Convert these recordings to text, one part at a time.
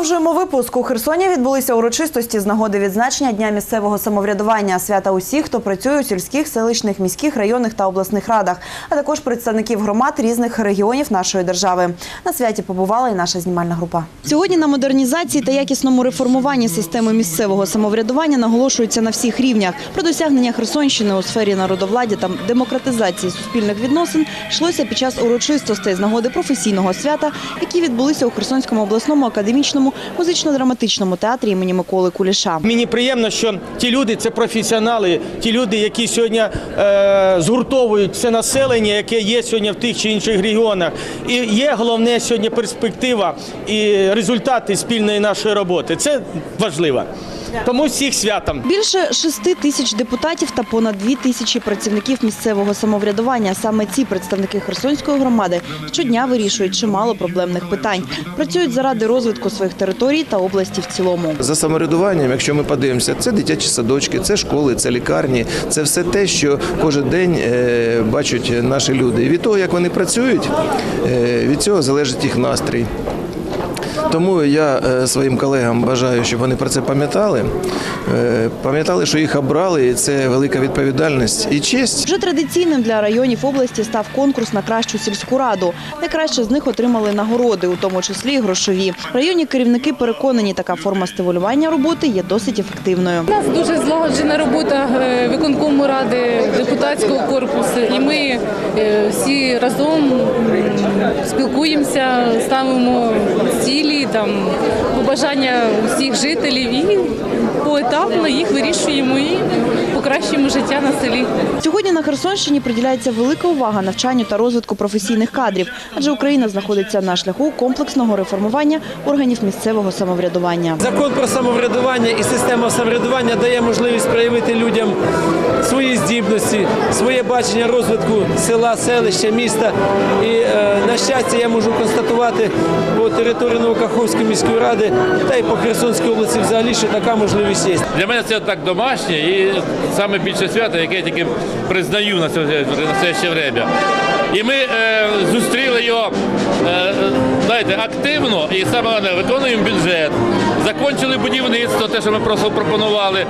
Продовжуємо випуск. У Херсоні відбулися урочистості з нагоди відзначення Дня місцевого самоврядування, свята усіх, хто працює у сільських, селищних, міських, районних та обласних радах, а також представників громад різних регіонів нашої держави. На святі побувала і наша знімальна група. Сьогодні на модернізації та якісному реформуванні системи місцевого самоврядування наголошується на всіх рівнях. Про досягнення Херсонщини у сфері народовладдя та демократизації суспільних відносин йшлося під час урочистостей з нагоди професійного свята, які відбулися у Херсонському обласному академічному музично-драматичному театрі імені Миколи Куліша. Мені приємно, що ті люди це професіонали, ті люди, які сьогодні е, згуртовують це населення, яке є сьогодні в тих чи інших регіонах. І є головне сьогодні перспектива і результати спільної нашої роботи. Це важливо. Тому всіх святом. Більше шести тисяч депутатів та понад дві тисячі працівників місцевого самоврядування. Саме ці представники Херсонської громади щодня вирішують чимало проблемних питань. Працюють заради розвитку своїх територій та області в цілому. За самоврядуванням, якщо ми подивимося, це дитячі садочки, це школи, це лікарні, це все те, що кожен день е, бачать наші люди. І від того, як вони працюють, е, від цього залежить їх настрій. Тому я е, своїм колегам бажаю, щоб вони про це пам'ятали. Е, Пам'ятали, що їх обрали, і це велика відповідальність і честь. Вже традиційним для районів області став конкурс на кращу сільську раду. Найкраще з них отримали нагороди, у тому числі і грошові. Районні керівники переконані, така форма стимулювання роботи є досить ефективною. У нас дуже злагоджена робота е, виконкому ради депутатського корпусу, і ми всі разом спілкуємося, ставимо цілі, там побажання усіх жителів і поетапно їх вирішуємо і покращуємо життя на селі. Сьогодні на Херсонщині приділяється велика увага навчанню та розвитку професійних кадрів, адже Україна знаходиться на шляху комплексного реформування органів місцевого самоврядування. Закон про самоврядування і система самоврядування дає можливість проявити людям свої здібності, своє бачення розвитку села, селища, міста. І е, на щастя, я можу констатувати по території Новокаховської міської ради та й по Херсонській області взагалі, що така можливість є. Для мене це так домашнє і саме більше свято, яке я тільки признаю на це ще время. І ми е, зустріли його е, знаєте, активно і саме головне, виконуємо бюджет. Закончили будівництво, те, що ми просто пропонували.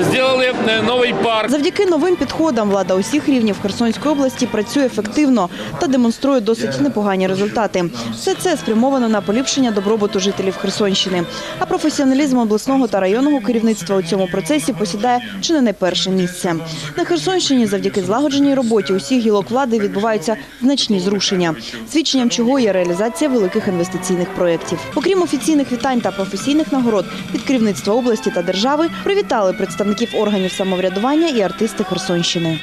Зробили е, новий парк. Завдяки новим підходам влада усіх рівнів Херсонської області працює ефективно та демонструє досить непогані результати. Все це спрямовано на поліпшення добробуту жителів Херсонщини. А професіоналізм обласного та районного керівництва у цьому процесі посідає чи не найперше місце. На Херсонщині завдяки злагодженій роботі усіх гілок влади відбуваються значні зрушення, свідченням чого є реалізація великих інвестиційних проєктів. Окрім офіційних вітань та професійних нагород від керівництва області та держави, привітали представників органів самоврядування і артисти Херсонщини.